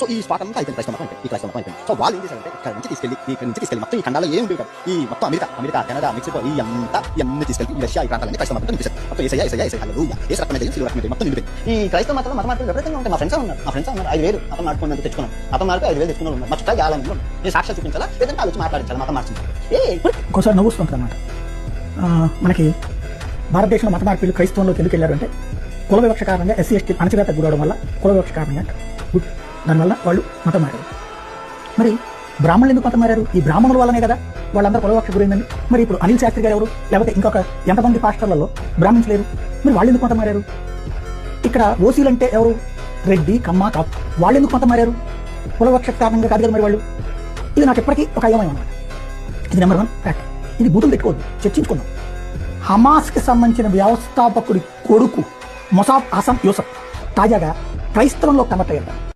So ఈ spot అంతా అయిపోయింది క్రైస్తవ అయిపోయింది ఈ క్రైస్తవ మతం అయిపోయింది సో వాళ్ళు ఏం చేశారంటే ఇక్కడ నుంచి తీసుకెళ్ళి ఇక్కడ నుంచి తీసుకెళ్ళి మొత్తం ఈ ఖండాలో ఏం ఉండేవి ఈ మొత్తం అమెరికా అమెరికా కెనడా మెక్సికో ఈ అంతా ఇవన్నీ తీసుకెళ్ళి ఈ రష్యా ఈ ప్రాంతాలన్నీ క్రైస్తవ మతం నింపేశారు. మొత్తం ఏసయ్య ఏసయ్య ఏసయ్య హల్లెలూయా ఏ రక్తం అయితే సిలువ రక్తం మొత్తం నిండిపోయింది. ఈ క్రైస్తవ మతం మత మార్పులు విపరీతంగా ఉంటాయి. మా ఫ్రెండ్స్ ఉన్నారు. మా ఫ్రెండ్స్ ఉన్నారు. ఐదు వేలు మతం మార్చుకున్నందుకు తెచ్చుకున్నాం. మతం మార్పు ఐదు వేలు తెచ్చుకున్న. ఉన్నారు మా చుట్టా చాలా మంది నేను సాక్ష్యాలు చూపించాలా? లేదంటే ఆలోచి మాట్లాడించాలి? మతం మార్చింది. ఏ ఒకసారి నవ్వుస్తుంది అనమాట మనకి భారతదేశంలో మత మార్పులు క్రైస్తవంలోకి ఎందుకు వెళ్ళారు అంటే కుల వివక్ష కారణంగా ఎస్సీ ఎస్టీ అణచివేత గురవడం వల్ల కుల వివక్ష కారణంగా గుడ్. దానివల్ల వాళ్ళు మతం మారారు. మరి బ్రాహ్మణులు ఎందుకు మతం మారారు? ఈ బ్రాహ్మణుల వల్లనే కదా వాళ్ళందరూ కులవక్ష గురైందని. మరి ఇప్పుడు అనిల్ శాస్త్రి గారు ఎవరు? లేకపోతే ఇంకొక ఎంతమంది పాస్టర్లలో బ్రాహ్మణ్స్ లేరు మరి వాళ్ళు ఎందుకు మతం మారారు? ఇక్కడ ఓసీలు అంటే ఎవరు? రెడ్డి కమ్మ కాపు. వాళ్ళు ఎందుకు మతం మారారు? కులవక్ష కారణంగా కాదు కదా మరి వాళ్ళు? ఇది నాకు ఎప్పటికీ ఒక అయోమయం అనమాట ఇది నెంబర్ వన్ ఫ్యాక్ట్ ఇది బూతులు పెట్టుకోవద్దు చర్చించుకుందాం. హమాస్కి సంబంధించిన వ్యవస్థాపకుడి కొడుకు మొసాబ్ హసన్ యూసఫ్ తాజాగా క్రైస్తవంలో కన్వర్ట్ అయ్యారు.